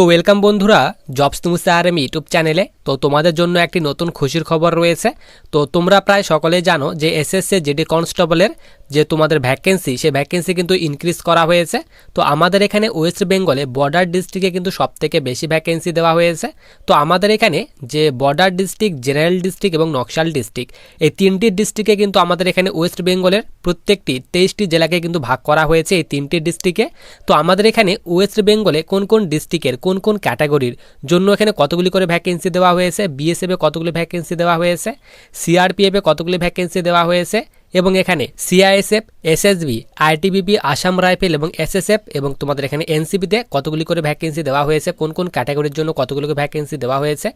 তো ওয়েলকাম বন্ধুরা জবস তুমুসা আর আমি ইউটিউব চ্যানেলে তো তোমাদের জন্য একটি নতুন খুশির খবর রয়েছে। তো তোমরা প্রায় সকলে জানো যে এসএসসি জেডি কনস্টেবলের যে তোমাদের ভ্যাকেন্সি সে ভ্যাকেন্সি কিন্তু ইনক্রিজ করা হয়েছে। তো আমাদের এখানে ওয়েস্ট বেঙ্গলে বর্ডার ডিস্ট্রিক্টে কিন্তু সবথেকে বেশি ভ্যাকেন্সি দেওয়া হয়েছে। তো আমাদের এখানে যে বর্ডার ডিস্ট্রিক্ট জেনারেল ডিস্ট্রিক্ট এবং নকশাল ডিস্ট্রিক্ট এই তিনটি ডিস্ট্রিক্টে কিন্তু আমাদের এখানে ওয়েস্ট বেঙ্গলের প্রত্যেকটি তেইশটি জেলাকে কিন্তু ভাগ করা হয়েছে এই তিনটি ডিস্ট্রিক্টে তো আমাদের এখানে ওয়েস্ট বেঙ্গলে কোন কোন ডিস্ট্রিক্টের কোন কোন ক্যাটাগরির জন্য এখানে কতগুলি করে ভ্যাকেন্সি দেওয়া হয়েছে? বিএসএফে কতগুলি ভ্যাকেন্সি দেওয়া হয়েছে? সিআরপিএফে কতগুলি ভ্যাকেন্সি দেওয়া হয়েছে? এবং এখানে CISF SSB ITBP Assam rifle এবং এসএসএফ এবং তোমাদের এখানে এনসিপিতে কতগুলি করে ভ্যাকেন্সি দেওয়া হয়েছে, কোন কোন ক্যাটাগরির জন্য কতগুলি ভ্যাকেন্সি দেওয়া হয়েছে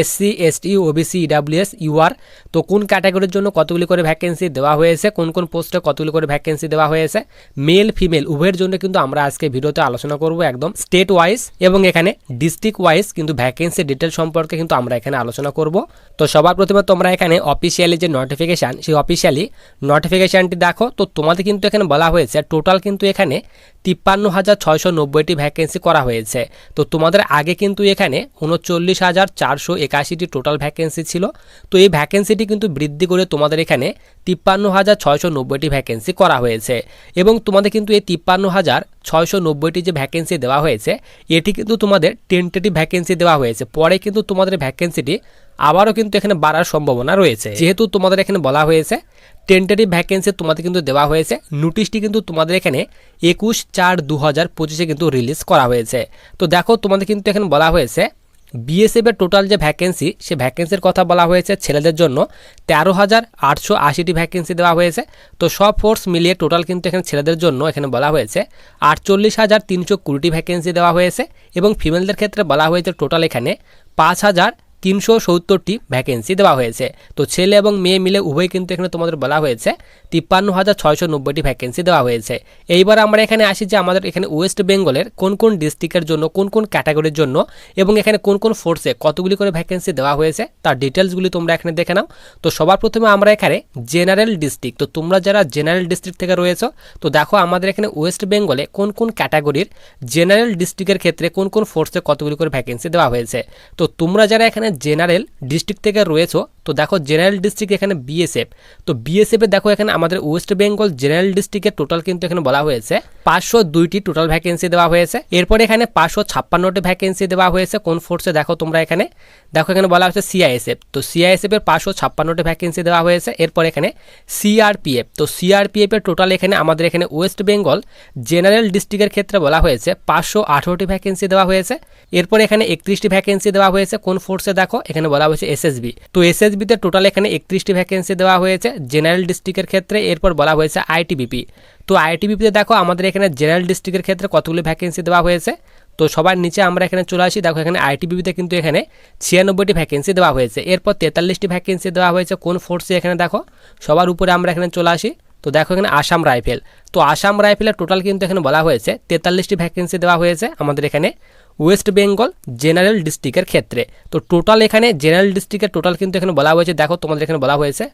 SC ST OBC EWS UR তো কোন ক্যাটাগরির জন্য কতগুলি করে ভ্যাকেন্সি দেওয়া হয়েছে, কোন কোন পোস্টে কতগুলি করে ভ্যাকেন্সি দেওয়া হয়েছে মেল ফিমেল উভয়ের জন্য কিন্তু আমরা আজকে ভিডিওতে আলোচনা করব একদম স্টেট ওয়াইজ এবং এখানে ডিস্ট্রিক্ট ওয়াইজ কিন্তু ভ্যাকেন্সি ডিটেল সম্পর্কে কিন্তু আমরা এখানে আলোচনা করব। তো সবার প্রথমে তোমরা এখানে অফিসিয়ালি যে নোটিফিকেশান সেই অফিসিয়ালি নোটিফিকেশানটি দেখো, তো তোমাদের কিন্তু এখানে বলা হয়েছে টোটাল কিন্তু এখানে তিপ্পান্ন হাজার ছয়শো নব্বইটি ভ্যাকেন্সি করা হয়েছে। তো তোমাদের আগে কিন্তু এখানে উনচল্লিশ হাজার চারশো একাশিটি টোটাল ভ্যাকেন্সি ছিল। তো এই ভ্যাকেন্সিটি কিন্তু বৃদ্ধি করে তোমাদের এখানে তিপ্পান্ন হাজার ছয়শো নব্বইটি ভ্যাকেন্সি করা হয়েছে। এবং তোমাদের কিন্তু এই তিপ্পান্ন হাজার ছয়শো নব্বইটি যে ভ্যাকেন্সি দেওয়া হয়েছে, এটি কিন্তু তোমাদের টেন্টেটিভ ভ্যাকেন্সি দেওয়া হয়েছে। পরে কিন্তু তোমাদের ভ্যাকেন্সিটি আবারও কিন্তু এখানে বাড়ার সম্ভাবনা রয়েছে। যেহেতু তোমাদের এখানে বলা হয়েছে টেন্টেটিভ ভ্যাকেন্সি তোমাদের কিন্তু দেওয়া হয়েছে। নোটিশটি কিন্তু তোমাদের এখানে একুশ চার দু হাজার পঁচিশে কিন্তু রিলিজ করা হয়েছে। তো দেখো, তোমাদের কিন্তু এখানে বলা হয়েছে বিএসএফ এর টোটাল যে ভ্যাকেন্সি সে ভ্যাকেন্সির কথা বলা হয়েছে ছেলেদের জন্য তেরো হাজার আটশো আশিটি ভ্যাকেন্সি দেওয়া হয়েছে। তো সব ফোর্স মিলিয়ে টোটাল কিন্তু এখানে ছেলেদের জন্য এখানে বলা হয়েছে আটচল্লিশ হাজার তিনশো কুড়িটি ভ্যাকেন্সি দেওয়া হয়েছে এবং ফিমেলদের ক্ষেত্রে বলা হয়েছে টোটাল এখানে পাঁচ হাজার তিনশো সত্তরটি ভ্যাকেন্সি দেওয়া হয়েছে। তো ছেলে এবং মেয়ে মিলে উভয় কিন্তু এখানে তোমাদের বলা হয়েছে তিপ্পান্ন হাজার ছয়শো নব্বইটি ভ্যাকেন্সি দেওয়া হয়েছে। এইবার আমরা এখানে আসি যে আমাদের এখানে ওয়েস্ট বেঙ্গলের কোন কোন ডিস্ট্রিক্টের জন্য, কোন কোন ক্যাটাগরির জন্য এবং এখানে কোন কোন ফোর্সে কতগুলি করে ভ্যাকেন্সি দেওয়া হয়েছে, তার ডিটেলসগুলি তোমরা এখানে দেখে নাও। তো সবার প্রথমে আমরা এখানে জেনারেল ডিস্ট্রিক্ট তো তোমরা যারা জেনারেল ডিস্ট্রিক্ট থেকে রয়েছো, তো দেখো আমাদের এখানে ওয়েস্ট বেঙ্গলে কোন কোন ক্যাটাগরির জেনারেল ডিস্ট্রিক্টের ক্ষেত্রে কোন কোন ফোর্সে কতগুলি করে ভ্যাকেন্সি দেওয়া হয়েছে। তো তোমরা যারা এখানে জেনারেল ডিস্ট্রিক্ট থেকে রয়েছো, তো দেখো জেনারেল ডিস্ট্রিক্ট এখানে বিএসএফ তো বিএসএফে দেখো এখানে আমাদের ওয়েস্ট বেঙ্গল জেনারেল ডিস্ট্রিক্টের টোটাল কিন্তু এখানে বলা হয়েছে। পাঁচশো দুইটি টোটাল ভ্যাকেন্সি দেওয়া হয়েছে। এরপরে এখানে পাঁচশো ছাপ্পান্নটি ভ্যাকেন্সি দেওয়া হয়েছে। কোন ফোর্সে দেখো তোমরা এখানে? দেখো এখানে বলা হয়েছে সিআইএসএফ তো সিআইএসএফ এর পাঁচশো ছাপ্পান্নটি ভ্যাকেন্সি দেওয়া হয়েছে। এরপর এখানে সিআরপিএফ তো সিআরপিএফ এর টোটাল এখানে আমাদের এখানে ওয়েস্ট বেঙ্গল জেনারেল ডিস্ট্রিক্টের ক্ষেত্রে বলা হয়েছে পাঁচশো আঠারোটি ভ্যাকেন্সি দেওয়া হয়েছে। এরপর এখানে একত্রিশটি ভ্যাকেন্সি দেওয়া হয়েছে। কোন ফোর্সে দেখো? এখানে বলা হয়েছে এসএসবি তো এসএসবিতে টোটাল এখানে একত্রিশটি ভ্যাকেন্সি দেওয়া হয়েছে জেনারেল ডিস্ট্রিক্টের ক্ষেত্রে। এরপর বলা হয়েছে আইটিবিপি। তো আইটিবিপিতে দেখো আমাদের এখানে জেনারেল ডিস্ট্রিক্টের ক্ষেত্রে কতগুলি ভ্যাকেন্সি দেওয়া হয়েছে। তো সবার নিচে আমরা এখানে চলে আসি। দেখো এখানে আইটিবিপিতে কিন্তু এখানে ছিয়ানব্বইটি ভ্যাকেন্সি দেওয়া হয়েছে। এরপর তেতাল্লিশটি ভ্যাকেন্সি দেওয়া হয়েছে। কোন ফোর্সে এখানে দেখো? সবার উপরে আমরা এখানে চলে আসি। তো দেখো এখানে আসাম রাইফেল। তো আসাম রাইফেলের টোটাল কিন্তু এখানে বলা হয়েছে তেতাল্লিশটি ভ্যাকেন্সি দেওয়া হয়েছে আমাদের এখানে ওয়েস্ট বেঙ্গল জেনারেল ডিস্ট্রিক্টের ক্ষেত্রে। তো টোটাল এখানে জেনারেল ডিস্ট্রিক্টের টোটাল কিন্তু এখানে বলা হয়েছে। দেখো তোমাদের এখানে বলা হয়েছে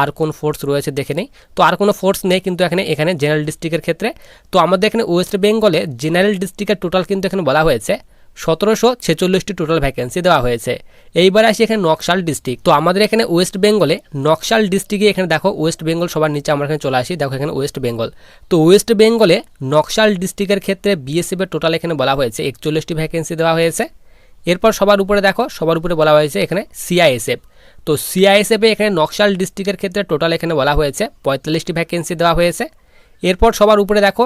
আর কোন ফোর্স রয়েছে দেখে নেই। তো আর কোনো ফোর্স নেই কিন্তু এখানে এখানে জেনারেল ডিস্ট্রিক্টের ক্ষেত্রে। তো আমাদের এখানে ওয়েস্ট বেঙ্গলে জেনারেল ডিস্ট্রিক্টের টোটাল কিন্তু এখানে বলা হয়েছে। সতেরোশো ছেচল্লিশটি টোটাল ভ্যাকেন্সি দেওয়া হয়েছে। এইবার আসি এখানে নকশাল ডিস্ট্রিক্ট তো আমাদের এখানে ওয়েস্ট বেঙ্গলে নকশাল ডিস্ট্রিক্টে এখানে দেখো ওয়েস্ট বেঙ্গল সবার নিচে আমরা এখানে চলে আসি। দেখো এখানে ওয়েস্ট বেঙ্গল তো ওয়েস্ট বেঙ্গলে নকশাল ডিস্ট্রিক্টের ক্ষেত্রে বিএসএফের টোটাল এখানে বলা হয়েছে। একচল্লিশটি ভ্যাকেন্সি দেওয়া হয়েছে। এরপর সবার উপরে দেখো, সবার উপরে বলা হয়েছে এখানে সিআইএসএফ তো সিআইএসএফে এখানে নকশাল ডিস্ট্রিক্টের ক্ষেত্রে টোটাল এখানে বলা হয়েছে, পঁয়তাল্লিশটি ভ্যাকেন্সি দেওয়া হয়েছে। এরপর সবার উপরে দেখো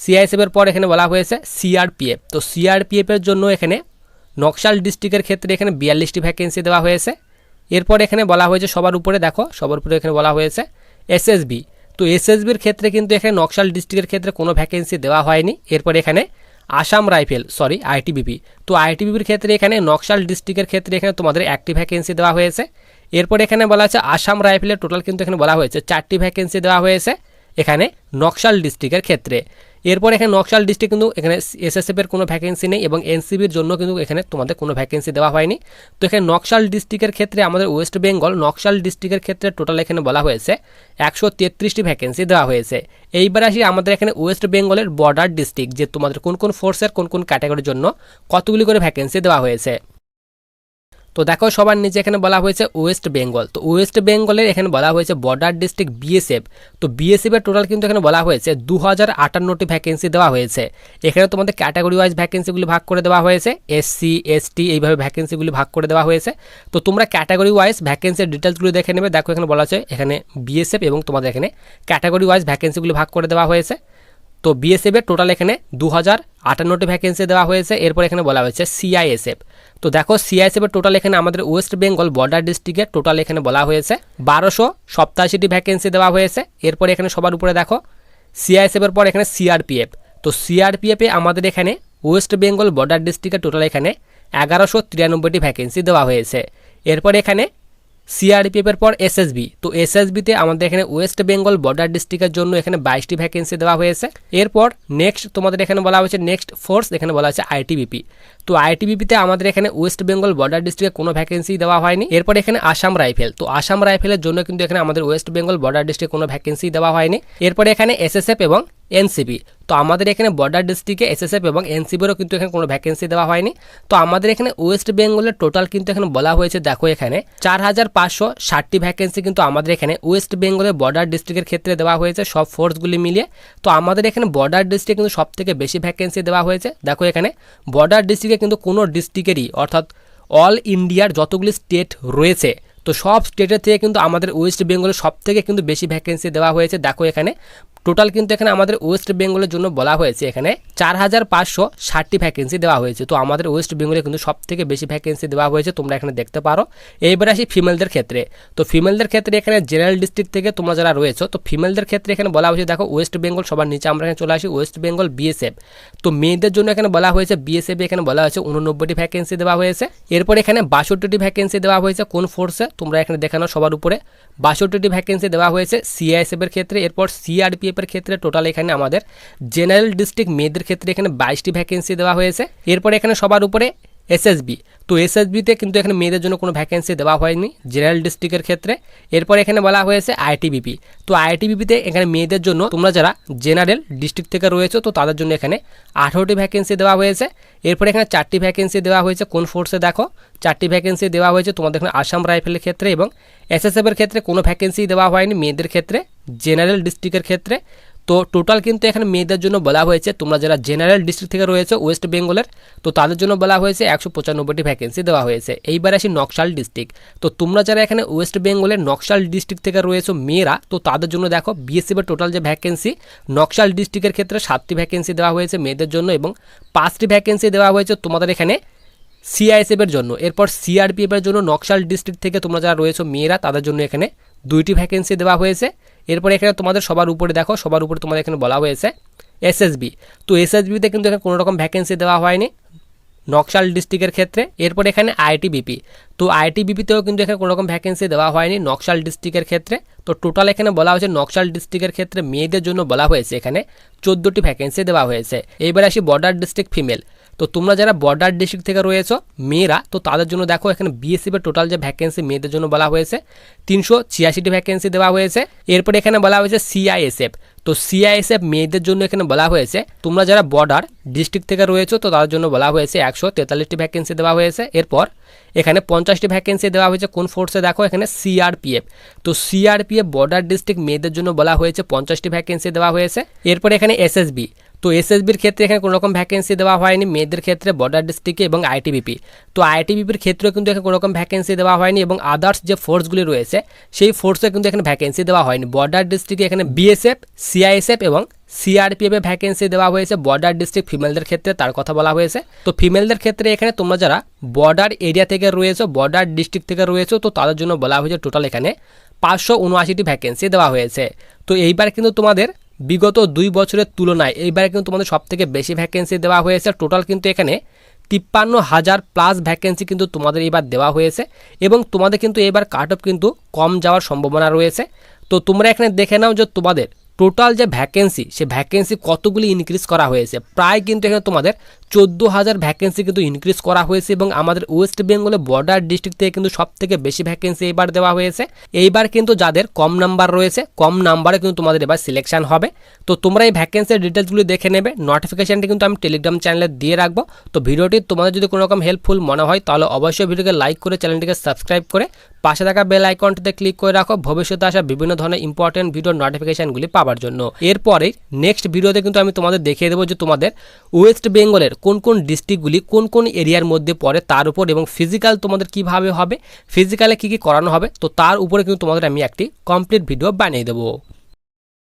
সিআইএসএফের পর এখানে বলা হয়েছে সিআরপিএফ তো সিআরপিএফের জন্য এখানে নকশাল ডিস্ট্রিক্টের ক্ষেত্রে এখানে বিয়াল্লিশটি ভ্যাকেন্সি দেওয়া হয়েছে। এরপর এখানে বলা হয়েছে সবার উপরে দেখো, সবার উপরে এখানে বলা হয়েছে এসএসবি তো এসএসবির ক্ষেত্রে কিন্তু এখানে নকশাল ডিস্ট্রিক্টের ক্ষেত্রে কোনো ভ্যাকেন্সি দেওয়া হয়নি। এরপর এখানে আসাম রাইফেল সরি আইটিবিপি তো আইটিবিপির ক্ষেত্রে এখানে নকশাল ডিস্ট্রিক্টের ক্ষেত্রে এখানে তোমাদের একটি ভ্যাকেন্সি দেওয়া হয়েছে। এরপর এখানে বলা হয়েছে আসাম রাইফেলের টোটাল কিন্তু এখানে বলা হয়েছে চারটি ভ্যাকেন্সি দেওয়া হয়েছে এখানে নকশাল ডিস্ট্রিক্টের ক্ষেত্রে। এরপর এখানে নকশাল ডিস্ট্রিক্ট কিন্তু এখানে এসএসএফ এর কোনো ভ্যাকেন্সি নেই এবং এনসিবির জন্য কিন্তু এখানে তোমাদের কোনো ভ্যাকেন্সি দেওয়া হয়নি। তো এখানে নকশাল ডিস্ট্রিক্টের ক্ষেত্রে আমাদের ওয়েস্ট বেঙ্গল নকশাল ডিস্ট্রিক্টের ক্ষেত্রে টোটাল এখানে বলা হয়েছে একশো তেত্রিশটি ভ্যাকেন্সি দেওয়া হয়েছে। এইবার আসি আমাদের এখানে ওয়েস্ট বেঙ্গলের বর্ডার ডিস্ট্রিক্ট যে তোমাদের কোন কোন ফোর্সের কোন কোন ক্যাটাগরির জন্য কতগুলি করে ভ্যাকেন্সি দেওয়া হয়েছে। তো দেখো সবার নিচে এখানে বলা হয়েছে ওয়েস্ট বেঙ্গল। তো ওয়েস্ট বেঙ্গলের এখানে বলা হয়েছে বর্ডার ডিস্ট্রিক্ট বিএসএফ। তো বিএসএফ এর টোটাল কিন্তু এখানে বলা হয়েছে দু হাজার আটান্নটি ভ্যাকেন্সি দেওয়া হয়েছে। এখানে তোমাদের ক্যাটাগরি ওয়াইজ ভ্যাকেন্সিগুলি ভাগ করে দেওয়া হয়েছে। এসসি এসটি এইভাবে ভ্যাকেন্সিগুলি ভাগ করে দেওয়া হয়েছে। তো তোমরা ক্যাটাগরি ওয়াইজ ভ্যাকেন্সির ডিটেলসগুলি দেখে নেবে। দেখো এখানে বলা হয়েছে এখানে বিএসএফ এবং তোমাদের এখানে ক্যাটাগরি ওয়াইজ ভ্যাকেন্সিগুলি ভাগ করে দেওয়া হয়েছে। তো বিএসএফ এর টোটাল এখানে দু হাজার আটান্নটি ভ্যাকেন্সি দেওয়া হয়েছে, এরপর এখানে বলা হয়েছে সিআইএসএফ তো দেখো সিআইএসএফ এর টোটাল এখানে আমাদের ওয়েস্ট বেঙ্গল বর্ডার ডিস্ট্রিক্টের টোটাল এখানে বলা হয়েছে বারোশো সপ্তাশিটি ভ্যাকেন্সি দেওয়া হয়েছে, এরপর এখানে সবার উপরে দেখো সিআইএসএফ এর পর এখানে সিআরপিএফ তো সিআরপিএফে আমাদের এখানে ওয়েস্ট বেঙ্গল বর্ডার ডিস্ট্রিক্টের টোটাল এখানে এগারোশো তিরানব্বইটি ভ্যাকেন্সি দেওয়া হয়েছে, এরপর এখানে সিআরপিএফ এর পর এসএসবি তো এসএসবিতে আমাদের এখানে ওয়েস্ট বেঙ্গল বর্ডার ডিস্ট্রিক্টের জন্য এখানে বাইশটি ভ্যাকেন্সি দেওয়া হয়েছে। এরপর নেক্সট তোমাদের এখানে বলা হয়েছে নেক্সট ফোর্স এখানে বলা হয়েছে আইটিবিপি তো আইটিবিপিতে আমাদের এখানে ওয়েস্ট বেঙ্গল বর্ডার ডিস্ট্রিক্টে কোনো ভ্যাকেন্সি দেওয়া হয়নি। এরপর এখানে আসাম রাইফেল তো আসাম রাইফেলের জন্য কিন্তু এখানে আমাদের ওয়েস্ট বেঙ্গল বর্ডার ডিস্ট্রিক্টে কোনো ভ্যাকেন্সি দেওয়া হয়নি। এরপর এখানে এসএসএফ এবং এনসিবি। তো আমাদের এখানে বর্ডার ডিস্ট্রিক্টে এসএসএফ এবং এনসিবিরও কিন্তু এখানে কোনো ভ্যাকেন্সি দেওয়া হয়নি। তো আমাদের এখানে ওয়েস্ট বেঙ্গলের টোটাল কিন্তু এখানে বলা হয়েছে, দেখো এখানে চার হাজার পাঁচশো ষাটটি ভ্যাকেন্সি কিন্তু আমাদের এখানে ওয়েস্ট বেঙ্গলের বর্ডার ডিস্ট্রিক্টের ক্ষেত্রে দেওয়া হয়েছে, সব ফোর্সগুলি মিলিয়ে। তো আমাদের এখানে বর্ডার ডিস্ট্রিক্টে কিন্তু সব থেকে বেশি ভ্যাকেন্সি দেওয়া হয়েছে, দেখো এখানে। বর্ডার ডিস্ট্রিক্টে কিন্তু কোনো ডিস্ট্রিক্টেরই অর্থাৎ অল ইন্ডিয়ার যতগুলি স্টেট রয়েছে, তো সব স্টেটের থেকে কিন্তু আমাদের ওয়েস্ট বেঙ্গলের সব থেকে কিন্তু বেশি ভ্যাকেন্সি দেওয়া হয়েছে, দেখো এখানে। টোটাল কিন্তু এখানে আমাদের ওয়েস্ট বেঙ্গলের জন্য বলা হয়েছে, এখানে চার হাজার পাঁচশো ষাটটি ভ্যাকেন্সি দেওয়া হয়েছে। তো আমাদের ওয়েস্ট বেঙ্গলে কিন্তু সব থেকে বেশি ভ্যাকেন্সি দেওয়া হয়েছে, তোমরা এখানে দেখতে পারো। এইবার আসি ফিমেলদের ক্ষেত্রে। তো ফিমেলদের ক্ষেত্রে এখানে জেনারেল ডিস্ট্রিক্ট থেকে তোমরা যারা রয়েছো, তো ফিমেলদের ক্ষেত্রে এখানে বলা হয়েছে, দেখো ওয়েস্ট বেঙ্গল সবার নিচে আমরা এখানে চলে আসি ওয়েস্ট বেঙ্গল বিএসএফ তো মেয়েদের জন্য এখানে বলা হয়েছে বিএসএফ এখানে বলা হয়েছে উননব্বইটি ভ্যাকেন্সি দেওয়া হয়েছে। এরপর এখানে বাষট্টিটি ভ্যাকেন্সি দেওয়া হয়েছে, কোন ফোর্সে তোমরা এখানে দেখানো সবার উপরে। বাষট্টিটি ভ্যাকেন্সি দেওয়া হয়েছে সিআইএসএফ এর ক্ষেত্রে, এরপর সিআরপিএফ এর ক্ষেত্রে টোটাল এখানে আমাদের জেনারেল ডিস্ট্রিক্ট মেয়েদের ক্ষেত্রে এখানে বাইশটি ভ্যাকেন্সি দেওয়া হয়েছে। এরপরে এখানে সবার উপরে এসএসবি তো এসএসবিতে কিন্তু এখানে মেয়েদের জন্য কোনো ভ্যাকেন্সি দেওয়া হয়নি জেনারেল ডিস্ট্রিক্টের ক্ষেত্রে। এরপর এখানে বলা হয়েছে আইটিবিপি তো আইটিবিপিতে এখানে মেয়েদের জন্য তোমরা যারা জেনারেল ডিস্ট্রিক্ট থেকে রয়েছে, তো তাদের জন্য এখানে আঠারোটি ভ্যাকেন্সি দেওয়া হয়েছে। এরপর এখানে চারটি ভ্যাকেন্সি দেওয়া হয়েছে, কোন ফোর্সে দেখো। চারটি ভ্যাকেন্সি দেওয়া হয়েছে তোমাদের এখানে আসাম রাইফেলের ক্ষেত্রে এবং এসএসএফের ক্ষেত্রে কোনো ভ্যাকেন্সি দেওয়া হয়নি মেয়েদের ক্ষেত্রে জেনারেল ডিস্ট্রিক্টের ক্ষেত্রে। তো টোটাল কিন্তু এখানে মেয়েদের জন্য বলা হয়েছে, তোমরা যারা জেনারেল ডিস্ট্রিক্ট থেকে রয়েছে, ওয়েস্ট বেঙ্গলের, তো তাদের জন্য বলা হয়েছে একশো পঁচানব্বইটি ভ্যাকেন্সি দেওয়া হয়েছে। এইবার আসি নকশাল ডিস্ট্রিক্ট তো তোমরা যারা এখানে ওয়েস্ট বেঙ্গলের নকশাল ডিস্ট্রিক্ট থেকে রয়েছে মেয়েরা, তো তাদের জন্য দেখো বিএসএফ এর টোটাল যে ভ্যাকেন্সি নকশাল ডিস্ট্রিক্টের ক্ষেত্রে সাতটি ভ্যাকেন্সি দেওয়া হয়েছে মেয়েদের জন্য এবং পাঁচটি ভ্যাকেন্সি দেওয়া হয়েছে তোমাদের এখানে সিআইএসএফ এর জন্য। এরপর সিআরপিএফ এর জন্য নকশাল ডিস্ট্রিক্ট থেকে তোমরা যারা রয়েছে মেয়েরা, তাদের জন্য এখানে দুইটি ভ্যাকেন্সি দেওয়া হয়েছে। এরপর এখানে তোমাদের সবার উপরে দেখো, সবার উপরে তোমাদের এখানে বলা হয়েছে এসএসবি তো এসএসবিতে কিন্তু এখানে কোনো রকম ভ্যাকেন্সি দেওয়া হয়নি নকশাল ডিস্ট্রিক্টের ক্ষেত্রে। এরপর এখানে আইটিবিপি তো আইটিবিপিতেও কিন্তু এখানে কোনো রকম ভ্যাকেন্সি দেওয়া হয়নি নকশাল ডিস্ট্রিক্টের ক্ষেত্রে। তো টোটাল এখানে বলা হয়েছে নকশাল ডিস্ট্রিক্টের ক্ষেত্রে মেয়েদের জন্য বলা হয়েছে এখানে চোদ্দোটি ভ্যাকেন্সি দেওয়া হয়েছে। এবার আসি বর্ডার ডিস্ট্রিক্ট ফিমেল তো তোমরা যারা বর্ডার ডিস্ট্রিক্ট থেকে রয়েছো, মেয়েরা, তো তাদের জন্য দেখো এখানে বিএসএফের টোটাল যে ভ্যাকেন্সি মেয়েদের জন্য বলা হয়েছে, তিনশো ছিয়াশিটি ভ্যাকেন্সি দেওয়া হয়েছে। এরপর এখানে বলা হয়েছে সিআইএসএফ তো সিআইএসএফ মেয়েদের জন্য এখানে বলা হয়েছে, তোমরা যারা বর্ডার ডিস্ট্রিক্ট থেকে রয়েছো, তো তাদের জন্য বলা হয়েছে একশো তেতাল্লিশটি ভ্যাকেন্সি দেওয়া হয়েছে। এরপর এখানে পঞ্চাশটি ভ্যাকেন্সি দেওয়া হয়েছে, কোন ফোর্সে দেখো এখানে সিআরপিএফ তো সিআরপিএফ বর্ডার ডিস্ট্রিক্ট মেয়েদের জন্য বলা হয়েছে, পঞ্চাশটি ভ্যাকেন্সি দেওয়া হয়েছে। এরপর এখানে এসএসবি তো এসএসবির ক্ষেত্রে এখানে কোনো রকম ভ্যাকেন্সি দেওয়া হয়নি, মেয়েদের ক্ষেত্রে বর্ডার ডিস্ট্রিক্টে এবং আইটিবিপি তো আইটিবিপির ক্ষেত্রেও কিন্তু এখানে কোনো রকম ভ্যাকেন্সি দেওয়া হয়নি এবং আদার্স যে ফোর্সগুলি রয়েছে, সেই ফোর্সে কিন্তু এখানে ভ্যাকেন্সি দেওয়া হয়নি। বর্ডার ডিস্ট্রিক্টে এখানে বিএসএফ সিআইএসএফ এবং সিআরপিএফ ভ্যাকেন্সি দেওয়া হয়েছে। বর্ডার ডিস্ট্রিক্ট ফিমেলদের ক্ষেত্রে তার কথা বলা হয়েছে। তো ফিমেলদের ক্ষেত্রে এখানে তোমরা যারা বর্ডার এরিয়া থেকে রয়েছে বর্ডার ডিস্ট্রিক্ট থেকে রয়েছে, তো তাদের জন্য বলা হয়েছে টোটাল এখানে পাঁচশো উনআশিটি ভ্যাকেন্সি দেওয়া হয়েছে। তো এইবার কিন্তু তোমাদের বিগত দুই বছরের তুলনায় এইবারে কিন্তু তোমাদের সব থেকে বেশি ভ্যাকেন্সি দেওয়া হয়েছে। টোটাল কিন্তু এখানে তিপ্পান্ন হাজার প্লাস ভ্যাকেন্সি কিন্তু তোমাদের এবার দেওয়া হয়েছে এবং তোমাদের কিন্তু এবার কাট অফ কিন্তু কম যাওয়ার সম্ভাবনা রয়েছে। তো তোমরা এখানে দেখে নাও যে তোমাদের টোটাল যে ভ্যাকেন্সি সে ভ্যাকেন্সি কতগুলি ইনক্রিজ করা হয়েছে। প্রায় কিন্তু এখানে তোমাদের চোদ্দ হাজার ভ্যাকেন্সি কিন্তু ইনক্রিজ করা হয়েছে এবং আমাদের ওয়েস্ট বেঙ্গলে বর্ডার ডিস্ট্রিক্ট থেকে কিন্তু সব থেকে বেশি ভ্যাকেন্সি এবার দেওয়া হয়েছে। এইবার কিন্তু যাদের কম নাম্বার রয়েছে, কম নাম্বারে কিন্তু তোমাদের এবার সিলেকশন হবে। তো তোমরা এই ভ্যাকেন্সির ডিটেলসগুলি দেখে নেবে নোটিফিকেশানটি কিন্তু আমি টেলিগ্রাম চ্যানেলে দিয়ে রাখব। তো ভিডিওটি তোমাদের যদি কোনো রকম হেল্পফুল মনে হয়, তাহলে অবশ্যই ভিডিওকে লাইক করে চ্যানেলটিকে সাবস্ক্রাইব করে পাশে থাকা বেল আইকনটিতে ক্লিক করে রাখো। ভবিষ্যতে আসা বিভিন্ন ধরনের ইম্পর্টেন্ট ভিডিওর নোটিফিকেশানগুলি পাওয়ার জন্য। এরপরে নেক্সট ভিডিওতে কিন্তু আমি তোমাদের দেখিয়ে দেবো যে তোমাদের ওয়েস্ট বেঙ্গলের কোন কোন ডিস্ট্রিক্টগুলি কোন কোন এরিয়ার মধ্যে পড়ে, তার উপর এবং ফিজিক্যাল তোমাদের কীভাবে হবে ফিজিক্যালে কী কী করানো হবে, তো তার উপরে কিন্তু তোমাদের আমি একটি কমপ্লিট ভিডিও বানিয়ে দেবো।